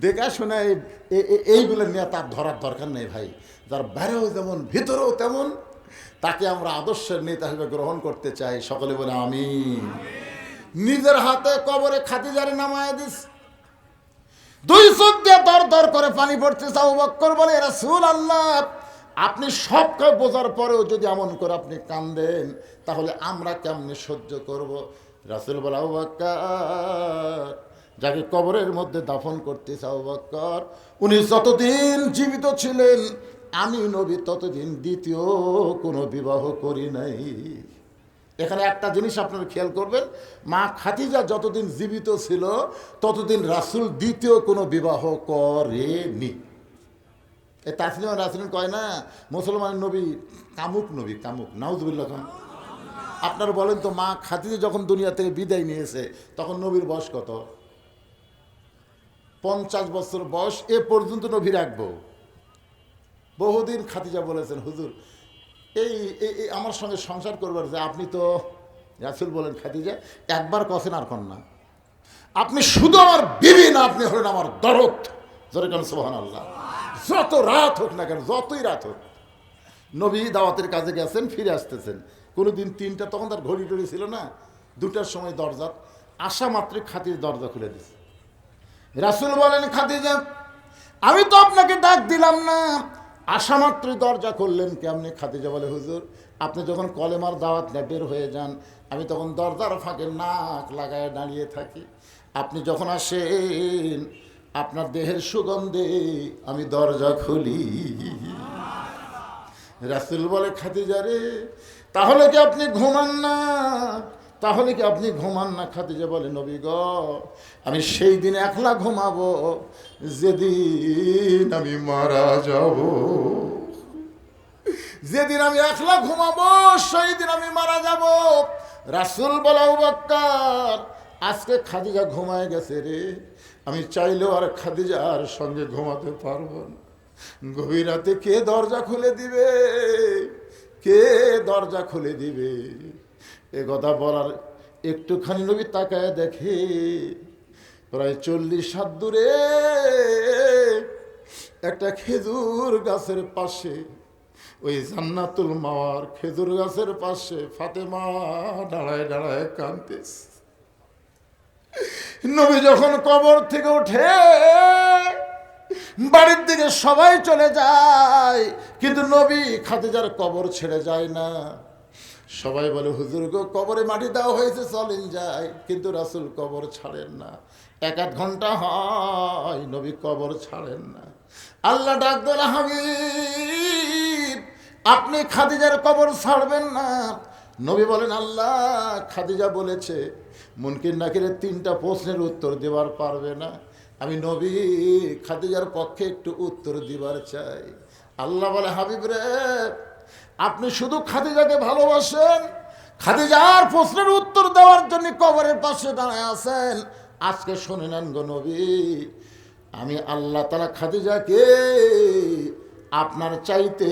দেখা শোনা এই- এ- এ- এইগুলো নিয়ে তার ধরার দরকার নেই ভাই। যার বাইরেও যেমন, ভিতরেও তেমন, তাকে আমরা আদর্শের নেতা হিসেবে গ্রহণ করতে চাই। সকলে বলে আমি নিজের হাতে কবরে খাতিজারে নামায় দিস। দুই চোখ দিয়ে দর দর করে পানি পড়তে চাও বক্কর বলে রাসূল আল্লাহ আপনি সবকে বোঝার পরেও যদি এমন করে আপনি কান্দেন, তাহলে আমরা কেমনে সহ্য করব? রাসূল বলে যাকে কবরের মধ্যে দাফন করতে চাও উনি যতদিন জীবিত ছিলেন, আমি নবী ততদিন দ্বিতীয় কোনো বিবাহ করি নাই। এখানে একটা জিনিস আপনারা খেয়াল করবেন, মা খাতিজা যতদিন জীবিত ছিল, ততদিন রাসূল দ্বিতীয় কোনো বিবাহ করেনি। এ তাসলিমা রাসুল কয় না মুসলমান নবী কামুক নবী, কামুক, নাউজুবিল্লাহ খান আপনারা বলেন তো, মা খাতিজা যখন দুনিয়া থেকে বিদায় নিয়েছে, তখন নবীর বয়স কত? পঞ্চাশ বছর বয়স এ পর্যন্ত নবী রাখব। বহুদিন খাতিজা বলেছেন, হুজুর, এই আমার সঙ্গে সংসার করবার যে আপনি তো রাসুল বলেন, খাদিজা, একবার কছেন আর কন না। আপনি শুধু আমার বিবি না, আপনি হলেন আমার দরদ। জোরে কেন সোহান আল্লাহ যত রাত হোক না কেন, যতই রাত হোক, নবী দাওয়াতের কাজে গেছেন, ফিরে আসতেছেন। কোনো দিন তিনটা তখন তার ঘড়ি টড়ি ছিল না, দুটার সময় দরজা আসা মাত্রই খাতির দরজা খুলে দিছে। রাসুল বলেন, খাদিজা, আমি তো আপনাকে ডাক দিলাম না। আসা মাত্রই দরজা করলেন কেমনি খাদিজা বলে, হুজুর, আপনি যখন কলেমার দাওয়াত বের হয়ে যান, আমি তখন দরজার ফাঁকে নাক লাগায় দাঁড়িয়ে থাকি। আপনি যখন আসেন, আপনার দেহের সুগন্ধে আমি দরজা খুলি। রাসুল বলে, খাদিজা রে, তাহলে কি আপনি ঘুমান না? তাহলে কি আপনি ঘুমান না খাদিজা বলে, নবী গ, আমি সেই দিন একলা ঘুমাবো, যেদিন আমি মারা যাব। যেদিন আমি একলা ঘুমাবো, সেই দিন আমি মারা যাব। রাসুল বলা বাক্কার, আজকে খাদিজা ঘুমায় গেছে রে, আমি চাইলেও আর খাদিজার সঙ্গে ঘুমাতে পারব না। গভীর রাতে কে দরজা খুলে দিবে? কে দরজা খুলে দিবে? এ কথা বলার একটুখানি নবী তাকায় দেখে, প্রায় চল্লিশ হাত দূরে একটা খেজুর গাছের পাশে, ওই জান্নাতুল মাওয়ার খেজুর গাছের পাশে ফাতেমা দাঁড়ায় দাঁড়ায় কাঁদতেছে। নবী যখন কবর থেকে ওঠে, বাড়ির দিকে সবাই চলে যায়, কিন্তু নবী খাদিজার কবর ছেড়ে যায় না। সবাই বলে, হুজুর গো, কবরে মাটি দেওয়া হয়েছে, চলেন যায় কিন্তু রাসুল কবর ছাড়েন না। এক আধ ঘণ্টা হয় নবী কবর ছাড়েন না। আল্লাহ ডাক দিল, হাবিব, আপনি খাদিজার কবর ছাড়বেন না। নবী বলেন, আল্লাহ, খাদিজা বলেছে, মুনকির নাকিরের তিনটা প্রশ্নের উত্তর দেওয়ার পারবে না। আমি নবী, খাদিজার পক্ষে একটু উত্তর দিবার চাই। আল্লাহ বলে, হাবিব রে আপনি শুধু খাদিজাকে ভালোবাসেন, খাদিজার প্রশ্নের উত্তর দেওয়ার জন্য কবরের পাশে দাঁড়ায় আছেন। আজকে শুনে নেন গো নবী, আমি আল্লাহ তালা খাদিজাকে আপনার চাইতে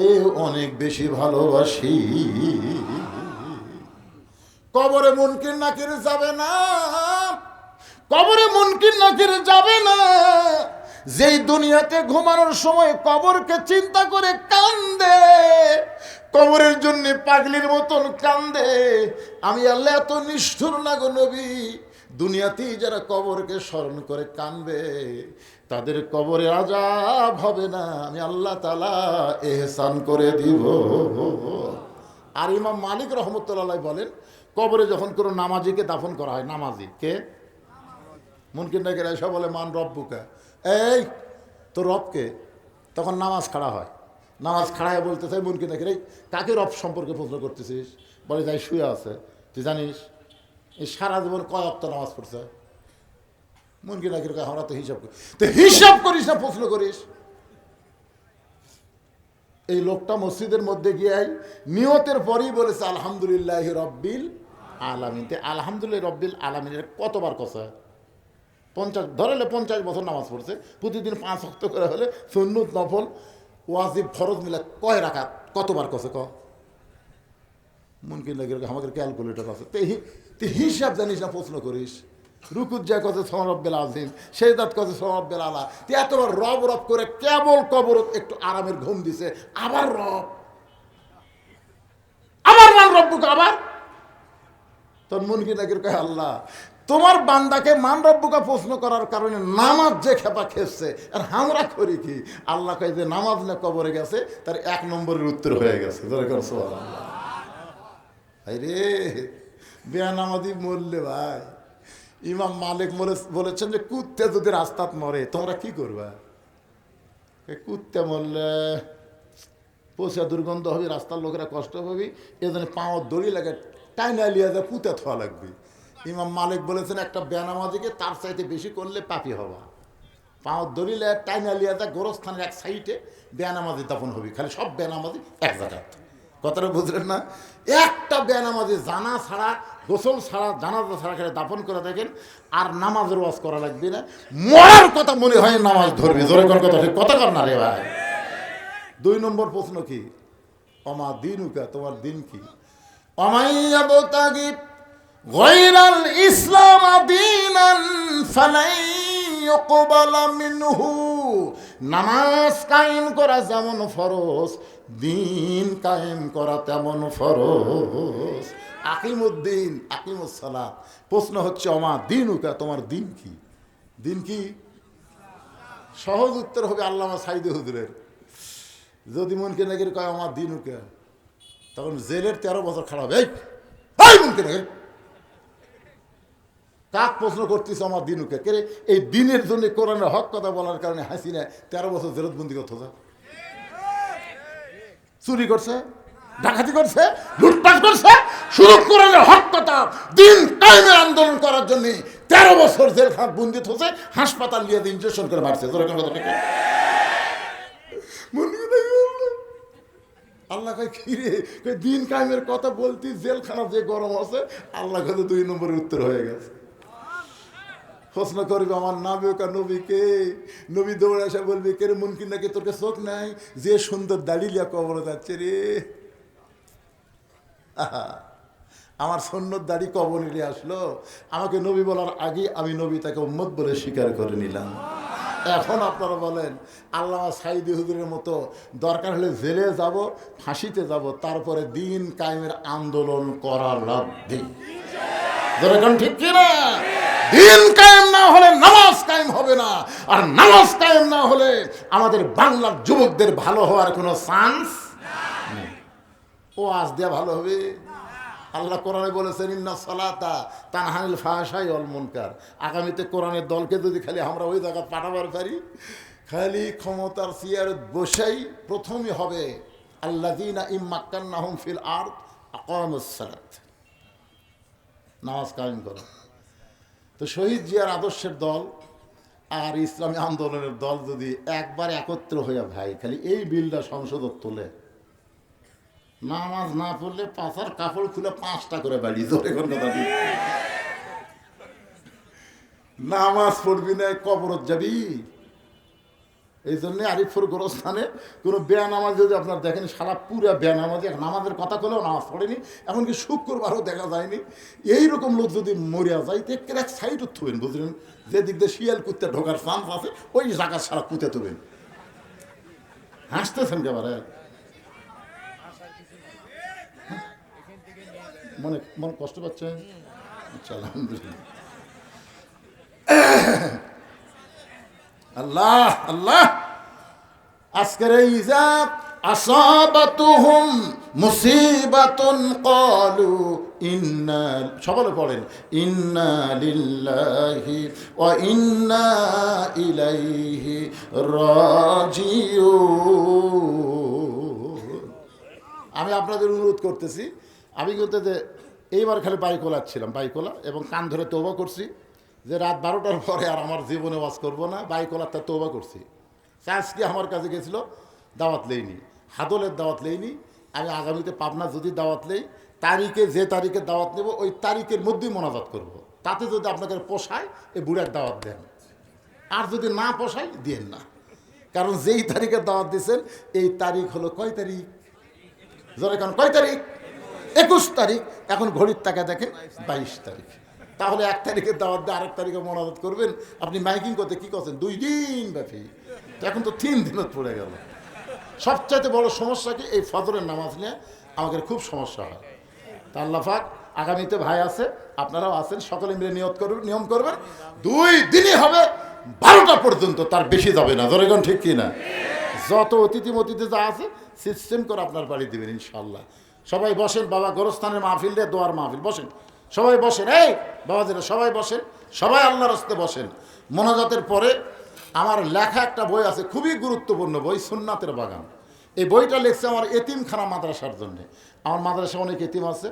অনেক বেশি ভালোবাসি। কবরে মুনকির নাকির যাবে না, কবরে মুনকির নাকির যাবে না। যেই দুনিয়াতে ঘুমানোর সময় কবরকে চিন্তা করে কান্দে, কবরের জন্য পাগলির মতন কান্দে, আমি আল্লাহ এত নিষ্ঠুর না নবী। দুনিয়াতেই যারা কবরকে স্মরণ করে কানবে, তাদের কবরে আজাব হবে না। আমি আল্লাহ তালা এহসান করে দিব। আর ইমাম মালিক রহমতুল্লাহ বলেন, কবরে যখন কোনো নামাজিকে দাফন করা হয়, নামাজি কে? মুনকিন নাকি এসে বলে, মান রব্বুকা? এই তো রবকে? তখন নামাজ খাড়া হয়। নামাজ খাড়ায় বলতে চাই মুনকিন নাকি রে, কাকে রব সম্পর্কে প্রশ্ন করতেছিস? বলে, যাই শুয়ে আছে। তুই জানিস, এই সারা জীবন কয় অক্ত নামাজ পড়ছে? মুনকিন নাকি আমরা তো হিসাব করি তো হিসাব করিস না, প্রশ্ন করিস? এই লোকটা মসজিদের মধ্যে গিয়ে নিয়তের পরেই বলেছে, আলহামদুলিল্লাহ রব্বিল আলামিন। আলহামদুলিল্লাহ রব্বিল আলামিনের কতবার কথা পঞ্চাশ ধরেলে পঞ্চাশ বছর নামাজ পড়ছে, প্রতিদিন পাঁচ অক্ত করে হলে সুন্নুত, নফল, ওয়াজিব, ফরজ মিলে কয় রাখা কতবার কছে ক? মুনকিন লাগে, আমাদের ক্যালকুলেটর আছে। তে হিসাব জানিস না, প্রশ্ন করিস। যায় কত সমরব্বেল আজিম দাঁত কত সমরব্বেল আলা। তুই এতবার রব রব করে কেবল কবর একটু আরামের ঘুম দিছে, আবার রব। আবার মান রব্বুকে আবার? তোর মন কি নাকি কয় আল্লাহ তোমার বান্দাকে মান রব্বুকা প্রশ্ন করার কারণে নামাজ যে খেপা খেসছে আর আমরা করি কি? আল্লাহ কয় যে নামাজ না কবরে গেছে, তার এক নম্বরের উত্তর হয়ে গেছে। ধরে কর, সুবহানাল্লাহ। রে বেয়ানামাদি মরলে ভাই। ইমাম মালিক মরে, বলেছেন যে কুত্তে যদি রাস্তাত মরে, তোমরা কি করবা? কুত্তে মরলে পয়সা দুর্গন্ধ হবে, রাস্তার লোকেরা কষ্ট পাবি, এজন্য পাওয়ার দড়ি লাগে, টাইনা লিয়ে যা পুঁতে থোয়া লাগবে। ইমাম মালিক বলেছেন, একটা বেনামাজিকে তার চাইতে বেশি করলে পাপি হবা। পাওয়ার দড়ি লাগে টাইনা লিয়ে গোরস্থানের এক সাইডে বেনামাজি দাপন হবি, খালি সব বেনামাজি এক জায়গায়। কথাটা বুঝলেন না? একটা বেনামাজি জানা ছাড়া, গোসল ছাড়া, জানাজা ছাড়া খেলে দাপন করে দেখেন, আর নামাজের ওয়াজ করা লাগবে না। মরার কথা মনে হয় নামাজ ধরবি, জোরে কোন কথা কথা কর না রে ভাই। দুই নম্বর প্রশ্ন কি? অমা দিনুকা, তোমার দিন কি? অমাইয়া বতাগি গৈরাল ইসলাম দিনান ফালাই ইউকবালা মিনহু। নামাজ কায়েম করা যেমন ফরজ, দিন কায়েম করা তেমন ফরজ। আকিমুদ্দিন আকিমুসালাম প্রশ্ন হচ্ছে, অমা, দিনুকা, তোমার দিন কি? দিন কি? সহজ উত্তর হবে আল্লামা সাইদে হুজুরের। যদি মনকে নাকি কয় আমার দিন উকে তখন জেলের তেরো বছর খারাপ। এই মনকে নাকি কাক প্রশ্ন করতিস আমার দিন উকে কে? এই দিনের জন্য কোরআনের হক কথা বলার কারণে হাসিনা তেরো বছর জেলত বন্দি করতে যা চুরি করছে, ডাকাতি করছে, লুটপাট করছে শুরু কোরআনের হক কথা, দিন টাইমের আন্দোলন করার জন্য তেরো বছর জেল খাট বন্দি হচ্ছে, হাসপাতাল নিয়ে ইনজেকশন করে মারছে তোরা কথা? মনে আল্লাহ। কয়, কি রে দিন কায়েমের কথা বলতি জেলখানা যে গরম আছে, আল্লাহ কাছে দুই নম্বরের উত্তর হয়ে গেছে প্রশ্ন করবে আমার নামে ওকা নবীকে। নবী দৌড়ে আসা বলবে, কে রে মুনকিন নাকি তোকে চোখ নাই? যে সুন্দর দাঁড়িয়ে কবর যাচ্ছে রে। আমার সন্ন্যত দাড়ি কবর নিয়ে আসলো। আমাকে নবী বলার আগে আমি নবী তাকে উম্মত বলে স্বীকার করে নিলাম। এখন আপনারা বলেন আল্লাহ সাইদি হুজুরের মতো দরকার হলে জেলে যাব, ফাঁসিতে যাব, তারপরে দিন কায়েমের আন্দোলন করা যেরকম ঠিক কিনা? দিন কায়েম না হলে নামাজ কায়েম হবে না। আর নামাজ কায়েম না হলে আমাদের বাংলার যুবকদের ভালো হওয়ার কোনো চান্স ও আজ দেয়া ভালো হবে? আল্লাহ কোরআনে বলেছেন, ইন্না সালাতা তানহানিল ফাহাশাই অল মুনকার। আগামীতে কোরআনের দলকে যদি খালি আমরা ওই জায়গা পাঠাবার পারি, খালি ক্ষমতার চেয়ার বসাই প্রথমই হবে আল্লাদিনা ইম্মাক্কান্নাহুম ফিল আরদ আকামুসসালাত নামাজ কায়েম করো। তো শহীদ জিয়ার আদর্শের দল আর ইসলামী আন্দোলনের দল যদি একবার একত্র হইয়া ভাই, খালি এই বিলটা সংসদত তোলে। নামাজ না পড়লে পাশার কাপড় খুলে পাঁচটা করে বাড়ি ধরে নামাজ পড়বি না, কবরত যাবি। এই জন্যে আরিফুর গোরস্থানে কোনো বেয়ানামাজ যদি আপনার দেখেন, সারা পুরা বেয়ানামাজি নামাজের কথা কলেও নামাজ পড়েনি, এমনকি শুক্রবারও দেখা যায়নি। এই রকম লোক যদি মরিয়া যায়, তো এক সাইড থুবেন, বুঝলেন? যে দিক দিয়ে শিয়াল কুত্তে ঢোকার চান্স আছে, ওই জায়গা সারা কুতে তুবেন হাসতেছেন কেবারে মনে মনে কষ্ট পাচ্ছেন? আচ্ছা আলহামদুলিল্লাহ। আল্লাহ আল্লাহ। আজকের এই ইজাব আসাবাতুহুম মুসিবাতুন ক্বালু ইন্না সকলে পড়েন, ইন্না লিল্লাহি ওয়া ইন্না ইলাইহি রাজিউন। আমি আপনাদের অনুরোধ করতেছি, আমি কিন্তু এইবার খালি বাইক ওলাচ্ছিলাম বাইক ওলা এবং কান ধরে তৌবা করছি। যে রাত বারোটার পরে আর আমার জীবনে ওয়াজ করব না বাইক ওলার তা তৌবা করছি। আজকে আমার কাছে গেছিল, দাওয়াত লেইনি। হাদলের দাওয়াত লেইনি। আমি আগামীতে পাবনা যদি দাওয়াত লেই, তারিখে যে তারিখে দাওয়াত নেব, ওই তারিখের মধ্যেই মোনাজাত করব। তাতে যদি আপনাদের পোষায়, এই বুড়ার দাওয়াত দেন। আর যদি না পোষায় দিয়েন না। কারণ যেই তারিখে দাওয়াত দিয়েছেন, এই তারিখ হলো কয় তারিখ? জোরে কারণ কয় তারিখ? একুশ তারিখ। এখন ঘড়ির টাকা দেখেন, বাইশ তারিখ। তাহলে এক তারিখের দাওয়াত দিয়ে আরেক তারিখে মনাদত করবেন। আপনি মাইকিং করতে কি করছেন? দুই দিন ব্যাপী। এখন তো তিন দিনত পড়ে গেল। সবচাইতে বড় সমস্যা কি? এই ফজরের নামাজ নিয়ে আমাদের খুব সমস্যা হয়। তা আল্লাহাক আগামীতে ভাই আছে, আপনারাও আছেন, সকলে মিলে নিয়ত করবেন নিয়ম করবেন। দুই দিনই হবে, বারোটা পর্যন্ত তার বেশি যাবে না। ধরেগণ ঠিক কি না? যত অতিথি মতিথি যা আছে সিস্টেম করে আপনার বাড়ি দিবেন ইনশাল্লাহ সবাই বসেন, বাবা গোরস্থানের মাহফিল রে দোয়ার মাহফিল, বসেন। সবাই বসেন, এই বাবাজিরা সবাই বসেন, সবাই আল্লাহর হস্তে বসেন। মোনাজাতের পরে আমার লেখা একটা বই আছে, খুবই গুরুত্বপূর্ণ বই, সুন্নাতের বাগান। এই বইটা লিখছে আমার এতিমখানা মাদ্রাসার জন্যে। আমার মাদ্রাসা অনেক এতিম আছে।